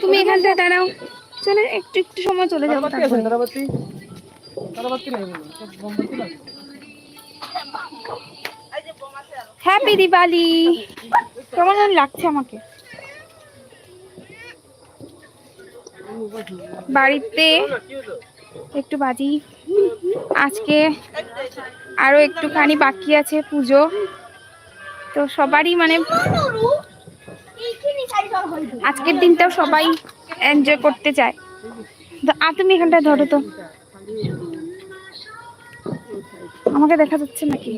তুমি এখানটায় দাঁড়াও। চলে একটু একটু সময় চলে যাব হ্যাপি দিওয়ালি কেমন লাগছে আমাকে। বাড়িতে একটু বাজি। আজকে আরও একটুখানি বাকি আছে পুজো। তো সবারই মানে আজকের দিনটাও সবাই এনজয় করতে চায়। তো আর তুমি এখানটা ধরো তো। আমাকে দেখা যাচ্ছে নাকি?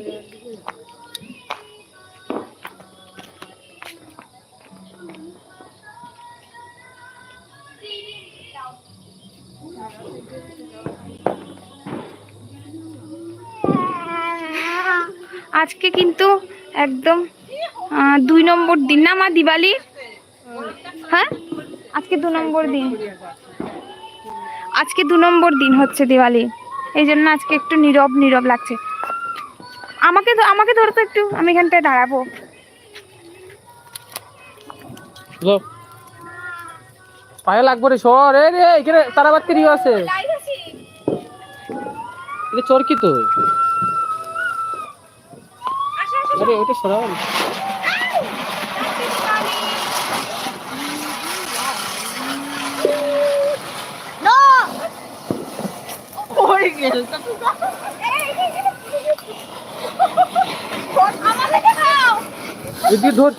আজকে কিন্তু একদম। দুই নম্বর দিন না মা দিওয়ালি? হ্যাঁ? আজকে দু নম্বর দিন। আজকে দু নম্বর দিন হচ্ছে দিওয়ালি। এই জন্য আজকে একটু নীরব নীরব লাগছে। আমাকে আমাকে ধরো তো একটু আমি এখানটায় দাঁড়াবো। পায়ে লাগবো রে সর। এ রে এখানে তারাবাতি রিও আছে। এটা চরকি তো আরে ওটা সরাও এদিকে ধর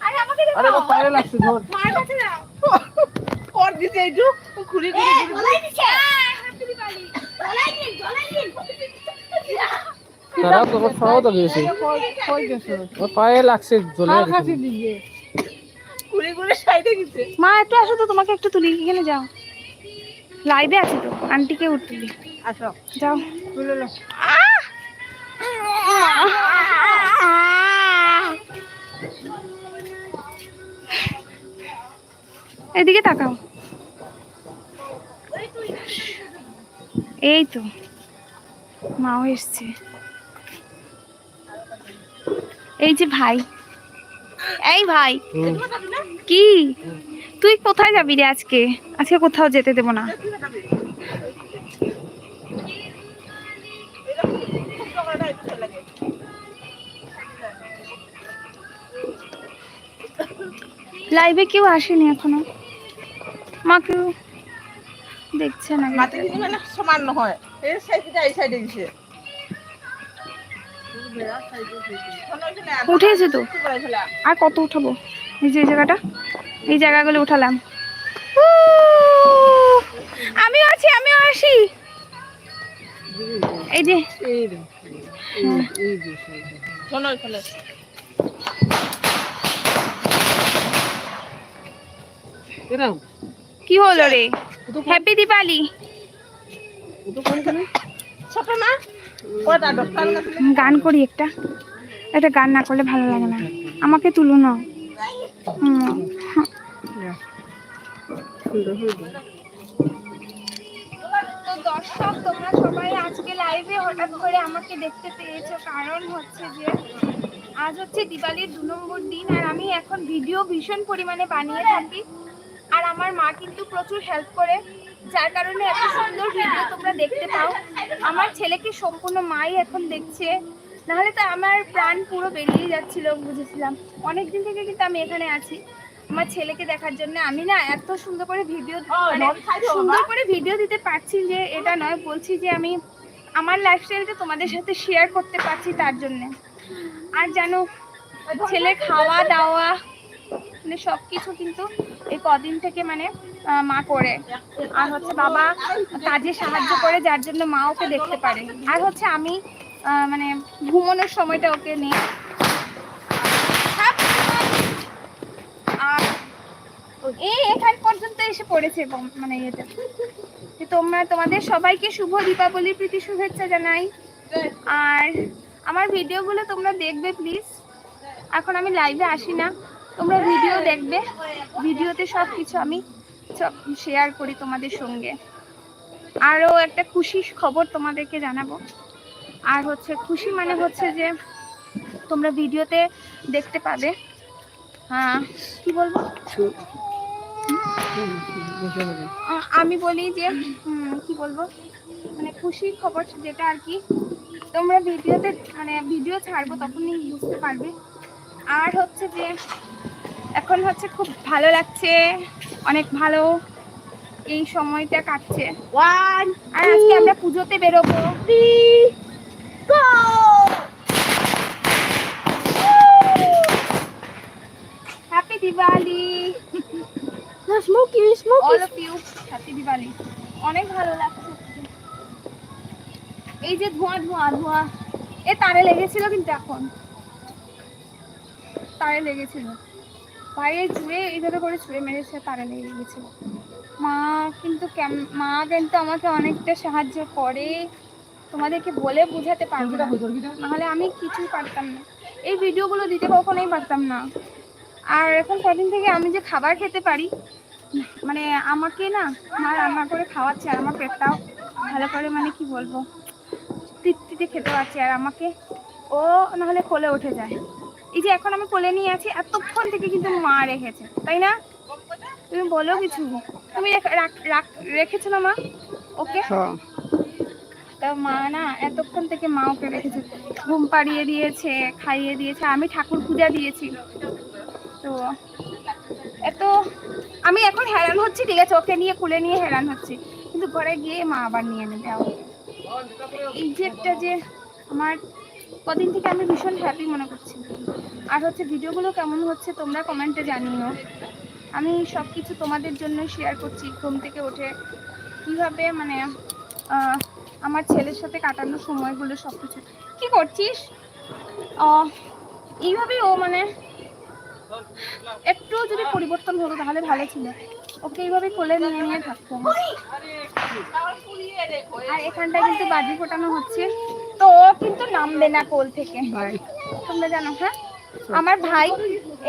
আরে আমাকে আরে আমার পায়ে লাগছে ধর। মার কাছে দাও। কর দিতে একটু ঘুরি ঘুরি ঘুরি তারা তোমার সরাও তো গেছে কই গেছে আমার পায়ে লাগছে জ্বলে খাসি দিয়ে। ঘুরি ঘুরি সাইডে গেছে। মা একটু আসো তো তোমাকে একটু তুলি। এখানে যাও। লাইভে আছে তো আন্টিকে উঠলি আসো। যাও। তুলে এদিকে তাকাও। এই তো মাও এসছে। এই যে ভাই। এই ভাই। কি? তুই কোথায় যাবি রে আজকে? আজকে কোথাও যেতে দেবো না। লাইভে কেউ আসেনি এখনও? মা কেউ দেখছে না। মানে সমান নহয় এই সাইডে এই সাইডে গেছে উঠেছে তো। আর কত উঠাবো? এই যে এই জায়গাটা? এই জায়গাগুলো উঠালাম! আমিও আছি আমিও আসি। এই যে। কি হলো রে? হ্যাপি দিপালি ছোট না গান করি একটা। একটা গান না করলে ভালো লাগে না। আমাকে তুলো না দর্শক তোমরা সবাই আজকে লাইভে হঠাৎ করে আমাকে দেখতে পেয়েছ। কারণ হচ্ছে যে আজ হচ্ছে দিওয়ালির দু নম্বর দিন আর আমি এখন ভিডিও ভীষণ পরিমাণে বানিয়ে থাকি। আর আমার মা কিন্তু প্রচুর হেল্প করে। যার কারণে এত সুন্দর ভিডিও তোমরা দেখতে পাও। আমার ছেলেকে সম্পূর্ণ মাই এখন দেখছে। নাহলে তো আমার প্রাণ পুরো বেরিয়ে যাচ্ছিল বুঝেছিলাম। অনেক দিন থেকে কিন্তু আমি এখানে আছি। আমার ছেলেকে দেখার জন্য আমি না এত সুন্দর করে ভিডিও মানে সুন্দর করে ভিডিও দিতে পারছি যে এটা নয় বলছি যে আমি আমার লাইফস্টাইলটা তোমাদের সাথে শেয়ার করতে পারছি তার জন্য। আর জানো ছেলে খাওয়া দাওয়া মানে সব কিছু কিন্তু এই কদিন থেকে মানে মা করে। আর হচ্ছে বাবা কাজে সাহায্য করে, যার জন্য মা ওকে দেখতে পারে। আর হচ্ছে আমি মানে ঘুমানোর সময়টা ওকে নিয়ে এসে পড়েছে মানে ইয়েটা। যে তোমরা, তোমাদের সবাইকে শুভ প্রীতি শুভেচ্ছা জানাই। আর আমার ভিডিওগুলো তোমরা দেখবে প্লিজ এখন আমি লাইভে আসি না। তোমরা ভিডিও দেখবে। ভিডিওতে সব কিছু আমি শেয়ার করি তোমাদের সঙ্গে। আরও একটা খুশি খবর তোমাদেরকে জানাব। আর হচ্ছে খুশি মানে হচ্ছে যে, তোমরা ভিডিওতে দেখতে পাবে। হ্যাঁ কি বলব? আমি বলি যে কি বলব? মানে খুশির খবর যেটা আর কি, তোমরা ভিডিওতে মানে ভিডিও ছাড়বো তখনই বুঝতে পারবে। আর হচ্ছে যে, এখন হচ্ছে খুব ভালো লাগছে। অনেক ভালো এই সময়টা কাটছে। ওয়ান আর আজকে আমরা পুজোতে বেরোবো। Happy Diwali smoky all of you happy Diwali অনেক ভালো লাগছে। এই যে ধোঁয়া ধোঁয়া ধোঁয়া। এ তারে লেগেছিল কিন্তু এখন। তারে লেগেছিল। বাইরে জুড়ে এইভাবে করে ছুঁড়ে মেরেছে তারে লেগে গেছিল মা কিন্তু মা কিন্তু আমাকে অনেকটা সাহায্য করে। তোমাদেরকে বলে বোঝাতে পারব না। নাহলে আমি কিছুই পারতাম না। এই ভিডিওগুলো দিতে কখনোই পারতাম না। আর এখন কদিন থেকে আমি যে খাবার খেতে পারি মানে আমাকে না মা রান্না করে খাওয়াচ্ছে আর আমার পেটটাও ভালো করে মানে কি বলব তৃপ্তিতে খেতে পারছি। আর আমাকে ও নাহলে কোলে উঠে যায়। এই যে এখন আমি কোলে নিয়ে আছি এতক্ষণ থেকে কিন্তু মা রেখেছে তাই না? তুমি বলো কিছু। তুমি রেখ- রাখ- রাখ- রেখেছো না মা? ওকে? তা মা না এতক্ষণ থেকে মা ওকে রেখেছে। ঘুম পাড়িয়ে দিয়েছে খাইয়ে দিয়েছে আমি ঠাকুর পূজা দিয়েছি। তো এত আমি এখন হেরান হচ্ছি ঠিক আছে ওকে নিয়ে কুলে নিয়ে হেরান হচ্ছি। কিন্তু ঘরে গিয়ে মা আবার নিয়ে নেবে। এই যে একটা যে আমার কদিন থেকে আমি ভীষণ হ্যাপি মনে করছি। আর হচ্ছে ভিডিওগুলো কেমন হচ্ছে তোমরা কমেন্টে জানিও। আমি সব কিছু তোমাদের জন্য শেয়ার করছি ঘুম থেকে উঠে। কীভাবে মানে আমার ছেলের সাথে কাটানো সময়গুলো সব কিছু কী করছিস? আহ, এইভাবেই ও মানে একটু যদি পরিবর্তন হতো তাহলে ভালো ছিল। ওকে এইভাবে কোলে নিয়ে নিয়ে থাকতো আর এখানটায় কিন্তু বাজি ফোটানো হচ্ছে। তো ও কিন্তু নামবে না কোল থেকে। তোমরা জানো হ্যাঁ? আমার ভাই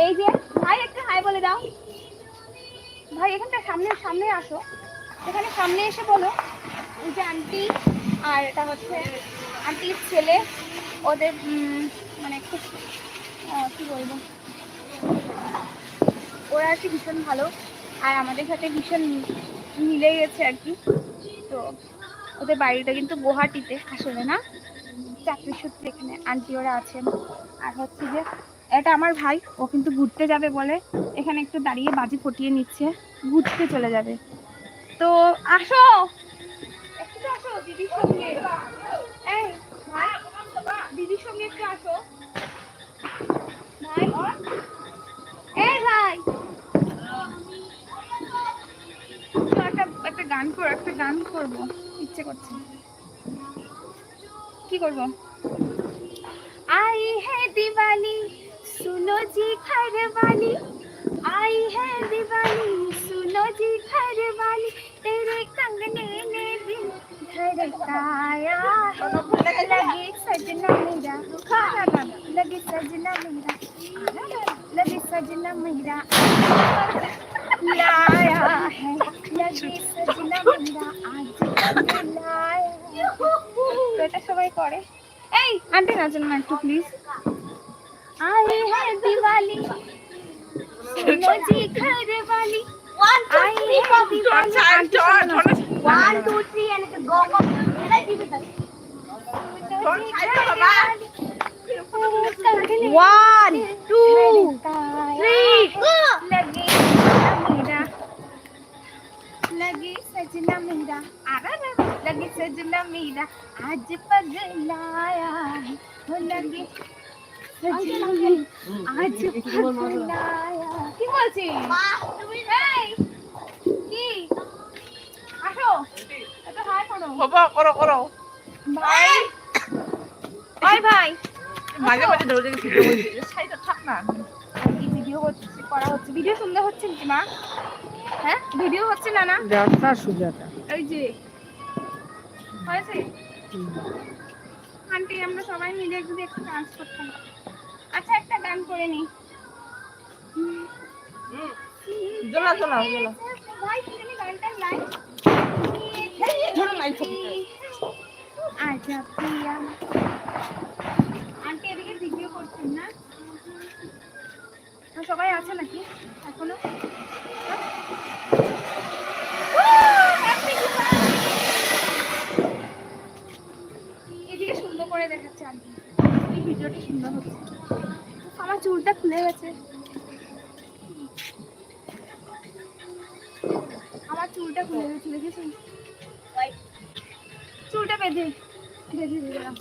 এই যে ভাই একটা হাই বলে দাও। ভাই এখানটা সামনে সামনে আসো। এখানে সামনে এসে বলো যে আন্টি আর এটা হচ্ছে আন্টির ছেলে। ওদের মানে খুব কি বলব? ওরা আর কি ভীষণ ভালো। আর আমাদের সাথে ভীষণ মিলে গেছে আর কি। তো ওদের বাড়িটা কিন্তু গুয়াহাটিতে আসলে না? চাকরি সূত্রে এখানে আন্টি ওরা আছেন। আর হচ্ছে যে, এটা আমার ভাই, ও কিন্তু ঘুরতে যাবে বলে এখানে একটু দাঁড়িয়ে বাজি ফুটিয়ে নিচ্ছে, ঘুরতে চলে যাবে। তো আসো! একটু গান কর, একটা গান করব। ইচ্ছে করছে কি করব आई है दिवाली सुनो जी घर वाली आई है दिवाली सुनो जी घर वाली तेरे कंगने ने दिल धड़काया है लगे सजना मेरा खाना खाना लगे सजना मेरा लगे सजना मेरा लाया है लगे सजना मेरा आज तक लाया তো এটা সবাই করে এই আন্টি নাচেন না একটু প্লিজ আরে হ্যাঁ দিওয়ালি মোজি ঘরে বালি One, two, three, four, five, six, seven, eight. One, two, three, and it go, go. Can I give it that? Don't try to come back. One, two, three. Go. लगे सजना मेरा आरा ना लगे सजना मेरा आज पगलाया है हो लगे सजना मेरा आज पगलाया কি বলছিস এই কি আসো এটা হাই করো বাবা করো করো ভাই ভাই ভাই মাঝে মাঝে ধরে গেছি সাইডে থাক না এই ভিডিও হচ্ছে করা হচ্ছে ভিডিও সুন্দর হচ্ছে কি মা হ্যাঁ ভিডিও হচ্ছে না না? যাত্রা সুজাতা। ওই যে হয়েছে? আন্টি আমরা সবাই মিলে যদি একটু ডান্স করতাম। আচ্ছা একটা গান করে নি। জোলা জোলা জোলা ভাই তুমি গানটা লাই জোলা নাই আচ্ছা প্রিয়া আন্টি এদিকে ভিডিও করছে না? সবাই আছে নাকি এখনও হ্যাঁ? উহ, happy Diwali! এদিকে সুন্দর করে দেখাচ্ছে আর কি। এই ভিডিওটা সুন্দর হচ্ছে উফ, আমার খুলে গেছে আমার চুলটা খুলে গেছে দেখেছেন? চুলটা বেঁধে বেঁধে দিলাম।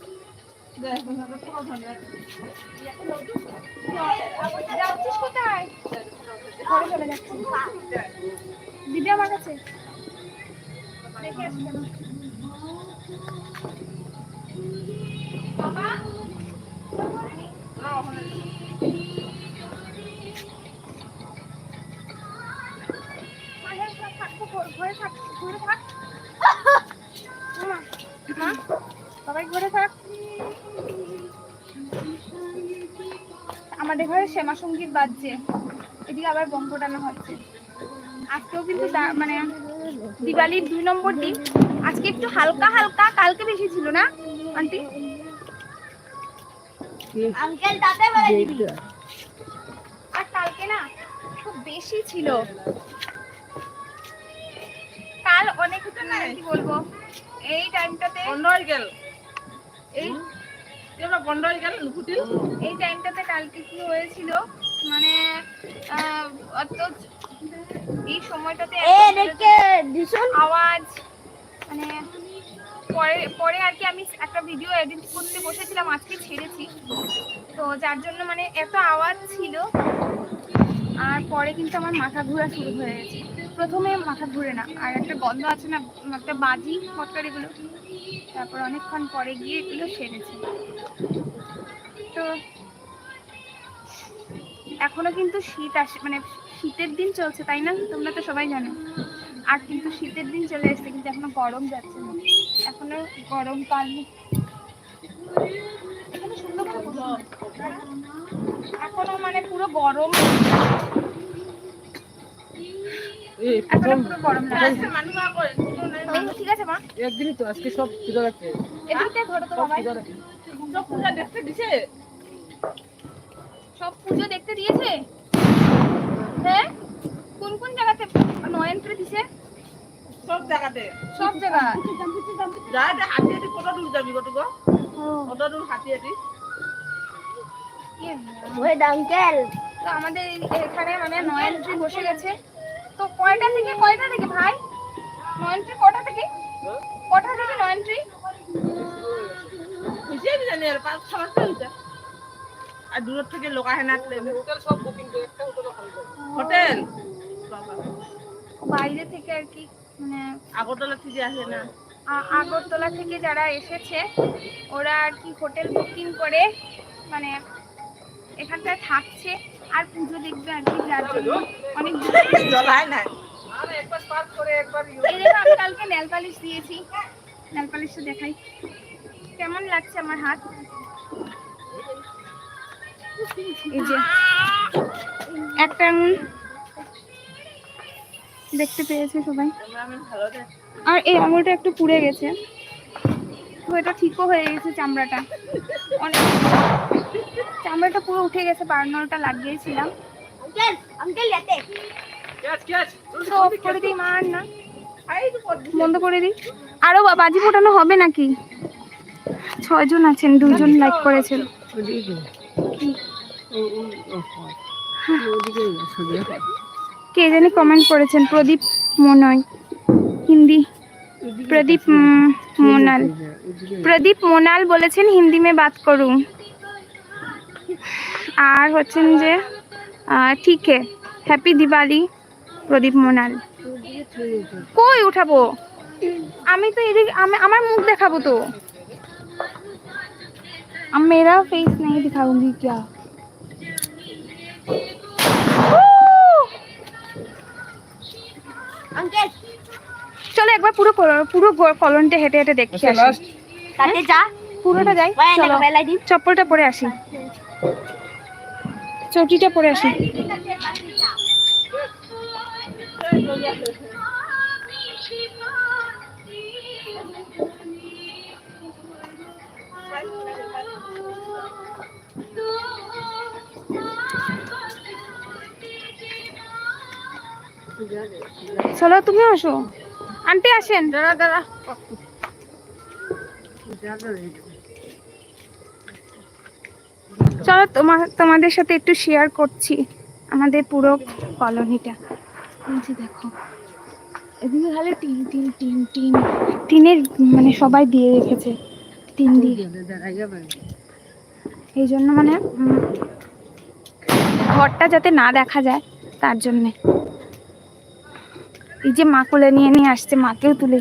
দিদি আমার কাছে। ঘরে থাক, ঘরে থাক, মা, মা, সবাই ঘরে থাক। আমাদের ঘরে শ্যামা সংগীত বাজছে। এদিকে আবার বম ফোটানো হচ্ছে। আজকেও কিন্তু মানে দিওয়ালির দুই নম্বর দিন। আজকে একটু হালকা হালকা কালকে বেশি ছিল না আন্টি? আঙ্কেল তাতে বলে দিবি। আর কালকে না খুব বেশি ছিল। কি বলব? এই টাইমটাতে বন্ধ এই এবার বন্ধ গেল নুকুটি এই টাইমটাতে কালকে কি হয়েছিল? মানে অত এই সময়টাতে এ এত দেখে দিছুন আওয়াজ মানে পরে পরে আর কি আমি একটা ভিডিও এডিট করতে বসেছিলাম আজকে ছেড়েছি। তো যার জন্য মানে এত আওয়াজ ছিল। আর পরে কিন্তু আমার মাথা ঘোরা শুরু হয়ে গেছে। প্রথমে মাথা ঘুরে না, আর একটা গন্ধ আছে না, একটা বাজি মটকার এগুলো। তারপর অনেকক্ষণ পরে গিয়ে এগুলো সেরেছে। তো এখনও কিন্তু শীত আসে মানে শীতের দিন চলছে, তাই না? তোমরা তো সবাই জানো। আর কিন্তু শীতের দিন চলে এসেছে কিন্তু এখনও গরম যাচ্ছে না। এখনও সুন্দর করে এখনও মানে পুরো গরম এই এখনও প্রথম পুরো গরম লাগছে মানুষ না করে এই, ঠিক আছে মা একদিনই তো আজকে সব পূজা রাখছে এদিকটা ধরো তো সব পূজা রাখছে সব পূজা দেখতে দিছে? সব পুজো দেখতে দিয়েছে? হ্যাঁ কোন কোন জায়গাতে নয়নত্রে দিছে? সব জায়গাতে। সব জায়গা। যা যা হাতি হাতি কত দূর যাবি কত গো? কত দূর হাতি হাতি? ওই আঙ্কেল তো আমাদের এখানে মানে নয়নত্রী বসে গেছে। তো কয়টা থেকে কয়টা থেকে ভাই? নয়নত্রী কটা থেকে? কটা থেকে জানি আর পাঁচ আর দূর থেকে লোক আহে না হোটেল সব বুকিং করে একটা হোটেল হোটেল বাইরে থেকে আর কি মানে আগরতলা থেকে আসে না। আগরতলা থেকে যারা এসেছে ওরা আর কি হোটেল বুকিং করে মানে এখানটায় থাকছে। আর পুজো দেখবে আর কি যার জন্য অনেক না আরে একবার পাস করে একবার এই দেখো আমি কালকে নেল পালিশ দিয়েছি। নেল পালিশটা দেখাই। কেমন লাগছে আমার হাত? এই যে একটা আঙুল। দেখতে পেয়েছে সবাই। আর এই আঙুলটা একটু পুড়ে গেছে। তো এটা ঠিকও হয়ে গেছে চামড়াটা। অনেক চামড়াটা পুরো উঠে গেছে বার্নারটা লাগিয়েছিলাম। করে দিই মার বন্ধ করে দিই। আরও বাজি ফোটানো হবে নাকি? ছয়জন আছেন দুজন লাইক করেছেন। হ্যাঁ। কে জানি কমেন্ট করেছেন প্রদীপ মনয়। হিন্দি। প্রদীপ মোনাল। প্রদীপ মোনাল বলেছেন হিন্দি মে বাত করুন আর হচ্ছেন যে ঠিক হ্যাপি দিওয়ালি প্রদীপ মোনাল। কই উঠাবো? আমি তো এদিকে আমার মুখ দেখাবো তো। মেরা ফেস নেই দেখাবি ক্যা চলো একবার পুরো পুরো কলনটা হেঁটে হেঁটে দেখি আসি। যা। পুরোটা যাই চপ্পলটা পরে আসি। চটিটা পরে আসুন চলো তুমি আসো। আনতে আসেন। দাদা দাদা চলো তোমার তোমাদের সাথে একটু শেয়ার করছি আমাদের পুরো কলোনিটা। দেখো। এদিকে খালি টিন টিন টিন টিন। টিনের মানে সবাই দিয়ে রেখেছে। টিন দিয়ে। এই জন্য মানে ঘরটা যাতে না দেখা যায়, তার জন্যে। এই যে মা কোলে নিয়ে নিয়ে আসছে, মাকেও তুলে।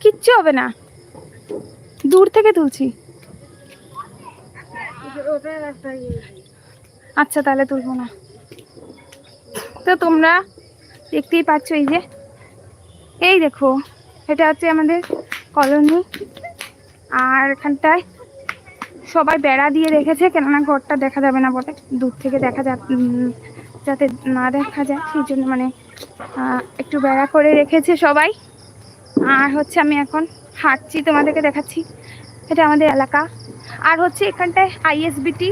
কিচ্ছু হবে না। দূর থেকে তুলছি। আচ্ছা তাহলে তুলবো না। তো তোমরা দেখতেই পাচ্ছ এই যে। এই দেখো, এটা হচ্ছে আমাদের কলোনি। আর এখানটায় সবাই বেড়া দিয়ে রেখেছে, কেননা ঘরটা দেখা যাবে না বলে দূর থেকে দেখা যা যাতে না দেখা যায়, সেই জন্য মানে একটু বেড়া করে রেখেছে সবাই। আর হচ্ছে আমি এখন হাঁটছি, তোমাদেরকে দেখাচ্ছি। এটা আমাদের এলাকা। আর হচ্ছে এখানটায় আইএসবিটি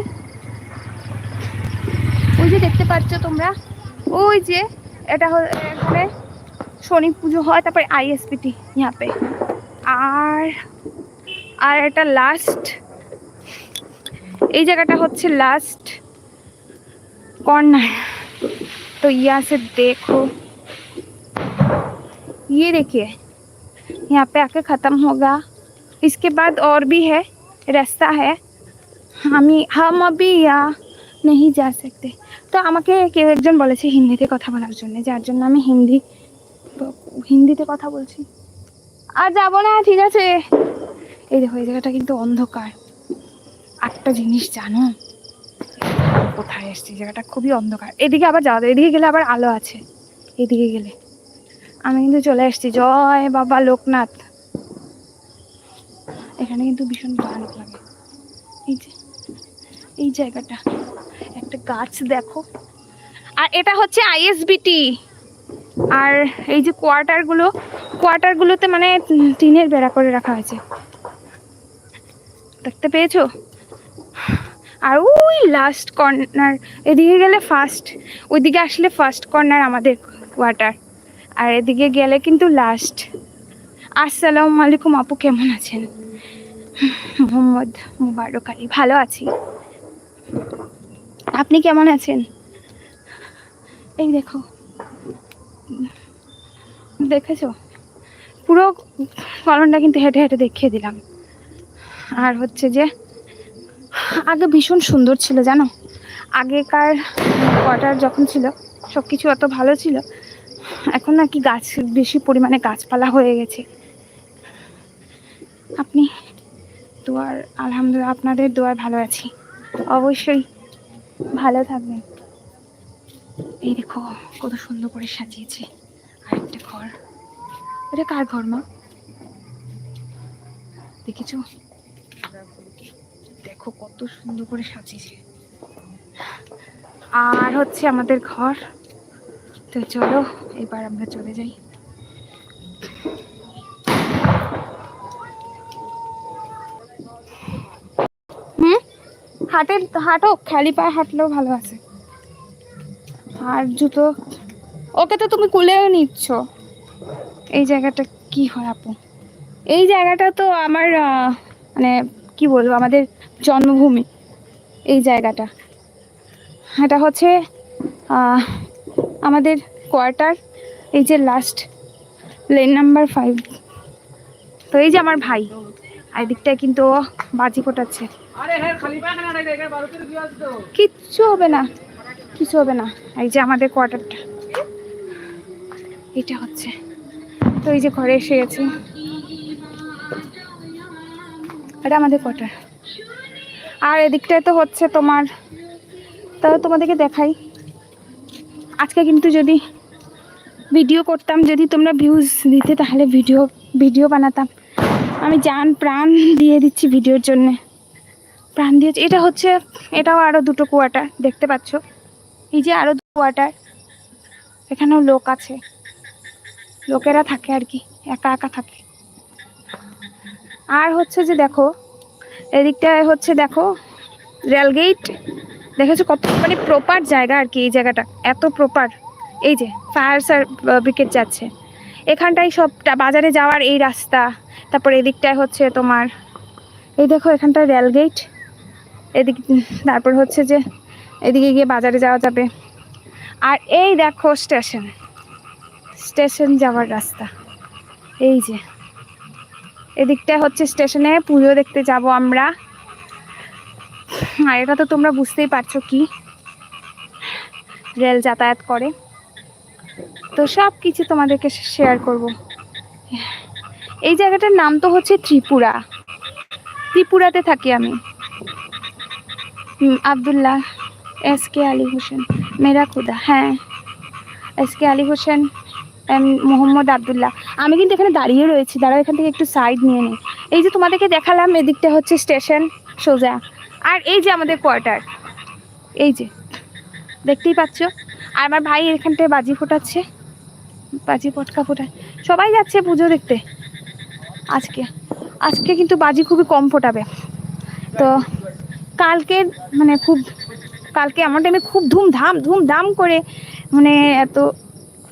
ওই যে দেখতে পাচ্ছ তোমরা ওই যে এটা হল- এখানে শনি পুজো হয় তারপরে আইএসবিটি ইয়াপে আর আর এটা লাস্ট এই জায়গাটা হচ্ছে লাস্ট कॉर्नर तो यहाँ से देखो ये देखिए यहाँ पे आके ख़त्म होगा इसके बाद और भी है রাস্তা হ্যাঁ। আমি, হাম অবি ইয়া নেহি যা সকতে। তো আমাকে কেউ একজন বলেছে হিন্দিতে কথা বলার জন্য, যার জন্য আমি হিন্দি, হিন্দিতে কথা বলছি। আর যাব না, ঠিক আছে। এই দেখো, এই জায়গাটা কিন্তু অন্ধকার। একটা জিনিস জানো? কোথায় এসছি? জায়গাটা খুবই অন্ধকার। এদিকে আবার যাওয়া এদিকে গেলে আবার আলো আছে। এদিকে গেলে। আমি কিন্তু চলে এসছি। জয় বাবা লোকনাথ। এখানে কিন্তু ভীষণ ভয়ানক লাগে। এই যে, এই জায়গাটা, একটা গাছ দেখো। আর এটা হচ্ছে আইএসবিটি আর এই যে কোয়ার্টারগুলো কোয়ার্টারগুলোতে মানে টিনের বেড়া করে রাখা হয়েছে। দেখতে পেয়েছ? আর ওই লাস্ট কর্নার এদিকে গেলে ফার্স্ট ওইদিকে আসলে ফার্স্ট কর্নার আমাদের কোয়ার্টার আর এদিকে গেলে কিন্তু লাস্ট আসসালামু আলাইকুম আপু, কেমন আছেন? মোহাম্মদ মুবারক আলী, ভালো আছি। আপনি কেমন আছেন? এই দেখো। দেখেছ? পুরো কলনটা কিন্তু হেঁটে হেঁটে দেখিয়ে দিলাম। আর হচ্ছে যে, আগে ভীষণ সুন্দর ছিল, জানো? আগেকার কোয়ার্টার যখন ছিল সব কিছু অত ভালো ছিল, এখন নাকি গাছ, বেশি পরিমাণে গাছপালা হয়ে গেছে। আপনি দোয়ার, আলহামদুলিল্লাহ আপনাদের দোয়ার ভালো আছি। অবশ্যই ভালো থাকবেন। এই দেখো, কত সুন্দর করে সাজিয়েছে আরেকটা ঘর। এটা কার ঘর, মা? দেখেছ? দেখো, কত সুন্দর করে সাজিয়েছে। আর হচ্ছে আমাদের ঘর। তো চলো, এবার আমরা চলে যাই। হাটে, হাঁটো, খালি পায়ে হাঁটলেও ভালো আছে। আর জুতো, ওকে তো তুমি কুলেও নিচ্ছ। এই জায়গাটা কি হয় আপু? এই জায়গাটা তো আমার মানে কি বলব, আমাদের জন্মভূমি। এই জায়গাটা। এটা হচ্ছে আমাদের কোয়ার্টার। এই যে লাস্ট লেন নাম্বার ফাইভ তো এই যে আমার ভাই। আর এদিকটায় কিন্তু বাজি ফোটাচ্ছে। হ্যাঁ কিচ্ছু হবে না কিছু হবে না। এই যে আমাদের কোয়ার্টারটা এটা হচ্ছে। তো এই যে ঘরে এসে গেছি। এটা আমাদের কোয়ার্টার। আর এদিকটায় তো হচ্ছে তোমার তাহলে তোমাদেরকে দেখাই। আজকে কিন্তু যদি ভিডিও করতাম যদি তোমরা ভিউজ দিতে তাহলে ভিডিও ভিডিও বানাতাম। আমি জান, প্রাণ দিয়ে দিচ্ছি ভিডিওর জন্যে। প্রাণ দিয়েছি এটা হচ্ছে, এটাও আরও দুটো কোয়ার্টার দেখতে পাচ্ছ? এই যে আরও দুটো কোয়ার্টার এখানেও লোক আছে। লোকেরা থাকে আর কি, একা একা থাকে। আর হচ্ছে যে দেখো এদিকটায় হচ্ছে দেখো রেলগেট দেখেছ কত মানে প্রপার জায়গা আর কি এই জায়গাটা, এত প্রপার এই যে ফায়ার সার যাচ্ছে। এখানটাই সবটা, বাজারে যাওয়ার এই রাস্তা। তারপর এদিকটায় হচ্ছে তোমার, এই দেখো এখানটায় রেলগেট, এদিক, তারপর হচ্ছে যে এদিকে গিয়ে বাজারে যাওয়া যাবে। আর এই দেখো স্টেশন স্টেশন যাওয়ার রাস্তা, এই যে। এদিকটা হচ্ছে স্টেশনে পুজো দেখতে যাব আমরা। আর এটা তো তোমরা বুঝতেই পারছ কি? রেল যাতায়াত করে। তো সব কিছু তোমাদেরকে শেয়ার করব। এই জায়গাটার নাম তো হচ্ছে ত্রিপুরা। ত্রিপুরাতে থাকি আমি। আবদুল্লাহ, এস কে আলী হোসেন, মেরা খুদা হ্যাঁ। S K Ali Hossain Mohammad Abdullah. আমি কিন্তু এখানে দাঁড়িয়ে রয়েছি, দাঁড়াও এখান থেকে একটু সাইড নিয়ে নিই। এই যে তোমাদেরকে দেখালাম, এদিকটা হচ্ছে স্টেশন সোজা। আর এই যে আমাদের কোয়ার্টার এই যে, দেখতেই পাচ্ছ? আর আমার ভাই এখানটায় বাজি ফোটাচ্ছে। বাজি পটকা ফোটায়। সবাই যাচ্ছে পুজো দেখতে। আজকে। আজকে কিন্তু বাজি খুবই কম ফোটাবে। তো কালকে মানে খুব, কালকে আমার টাইমে খুব ধুমধাম ধুমধাম করে মানে এত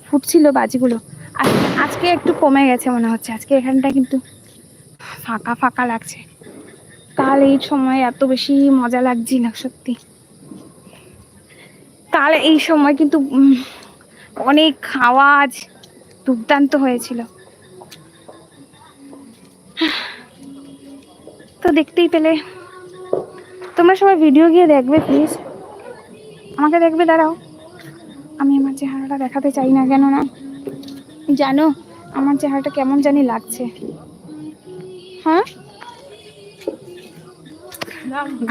ফুটছিল বাজিগুলো। আজকে একটু কমে গেছে মনে হচ্ছে। আজকে এখানটা কিন্তু ফাঁকা ফাঁকা লাগছে। কাল এই সময় এত বেশি মজা লাগছিল সত্যি। কাল এই সময় কিন্তু অনেক আওয়াজ দুর্দান্ত হয়েছিল। তো দেখতেই পেলে। তোমরা সবাই ভিডিও গিয়ে দেখবে প্লিজ আমাকে দেখবে, দাঁড়াও। আমি আমার চেহারাটা দেখাতে চাই না কেন না? জানো, আমার চেহারাটা কেমন জানি লাগছে। হ্যাঁ?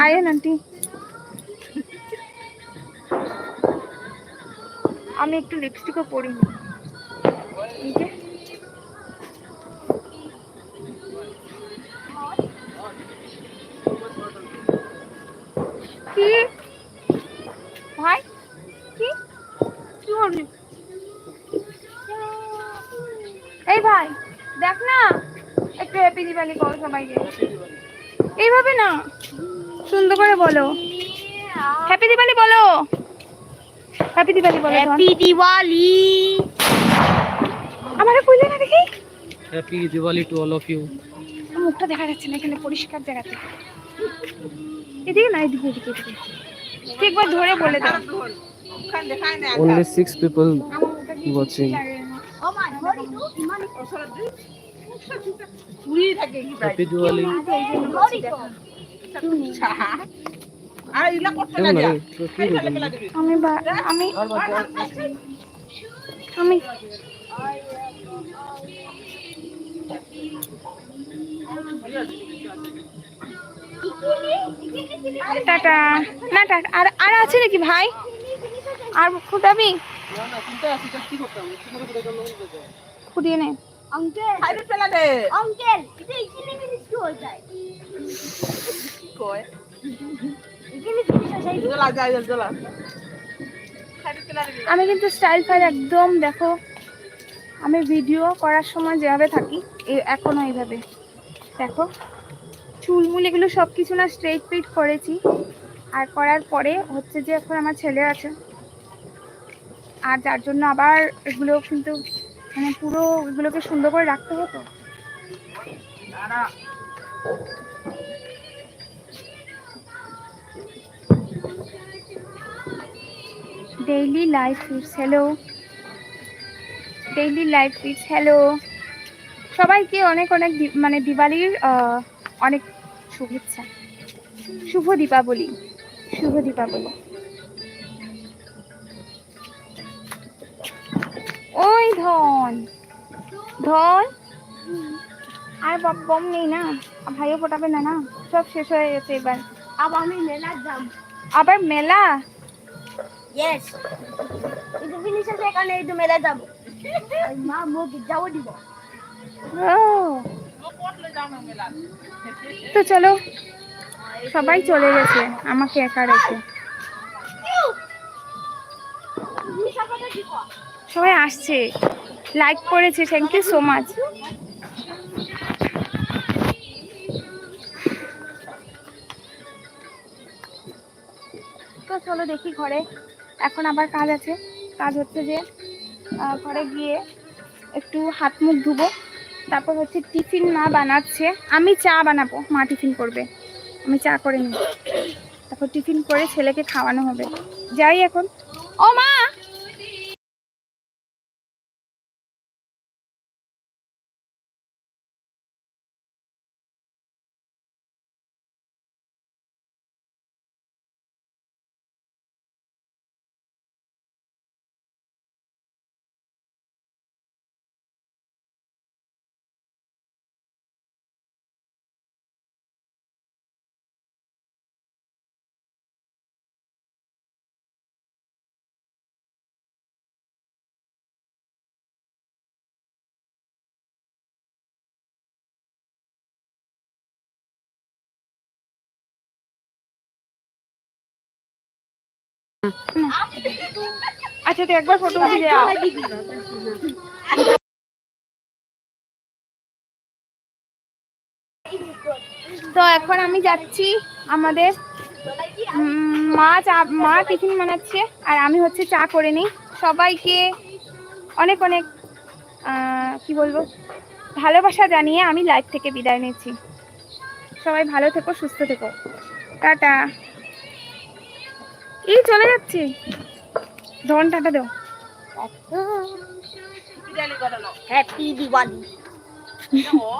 আয়েন আন্টি আমি একটু লিপস্টিকও পরিনি এই যে। কি ভাই কি কি করবি এই ভাই দেখ না একটু হ্যাপি দিওয়ালি বল সবাইকে এইভাবে না সুন্দর করে বলো হ্যাপি দিওয়ালি বলো। হ্যাপি দিওয়ালি বলো হ্যাপি দিওয়ালি আমারে কইলে না দেখি? Happy Diwali to all of you মুখটা দেখা যাচ্ছে না এখানে পরিষ্কার জায়গাতে। এদিকে না এদিকে এদিকে এদিকে। একবার ধরে বলে দাও। ওখানে দেখায় না only six people watching Puri থাকে কি তাই happy দিওয়ালি আমি আমি আমি টাটা। না টাটা। আর আর আছে নাকি ভাই? আর ফুটাবি? ফুটিয়ে নে। খাইতে ফেলা দে। আঙ্কেল আমি কিন্তু স্টাইল ফাইল একদম, দেখো, আমি ভিডিও করার সময় যেভাবে থাকি এখনও এইভাবে। দেখো, চুলমুল এগুলো সব কিছু না স্ট্রেট ফিট করেছি। আর করার পরে হচ্ছে যে এখন আমার ছেলে আছে। আর যার জন্য আবার এগুলো কিন্তু মানে পুরো এগুলোকে সুন্দর করে রাখতে হতো daily life fits hello daily life fits hello সবাইকে অনেক অনেক মানে দিওয়ালির অনেক শুভেচ্ছা। শুভ দীপাবলি। শুভ দীপাবলি। ওই ধন। ধন? আর বম নেই না। ভাইও ফোটাবে না না। সব শেষ হয়ে গেছে এবার। আবার আমি মেলার দাম আবার মেলা? মেলা যাব। মা মুখ যাও দিব। ও তো চলো সবাই চলে গেছে আমাকে একা রেখে। সবাই আসছে লাইক করেছে থ্যাংক ইউ সো মাচ তো চলো দেখি ঘরে। এখন আবার কাজ আছে। কাজ হচ্ছে যে ঘরে গিয়ে একটু হাত মুখ ধুবো। তারপর হচ্ছে টিফিন মা বানাচ্ছে। আমি চা বানাবো, মা টিফিন করবে। আমি চা করে নিই তারপর টিফিন করে ছেলেকে খাওয়ানো হবে। যাই এখন। ও মা! আচ্ছা তুই একবার ফটো যা তো এখন আমি যাচ্ছি আমাদের মা চা, মা টিফিন বানাচ্ছে, আর আমি হচ্ছে চা করে নিই। সবাইকে অনেক অনেক কি বলব, ভালোবাসা জানিয়ে আমি লাইফ থেকে বিদায় নিচ্ছি। সবাই ভালো থেকো, সুস্থ থেকো। টাটা। এই চলে যাচ্ছে। ধন টাটা দাও। হ্যাপি দিওয়ালি। ও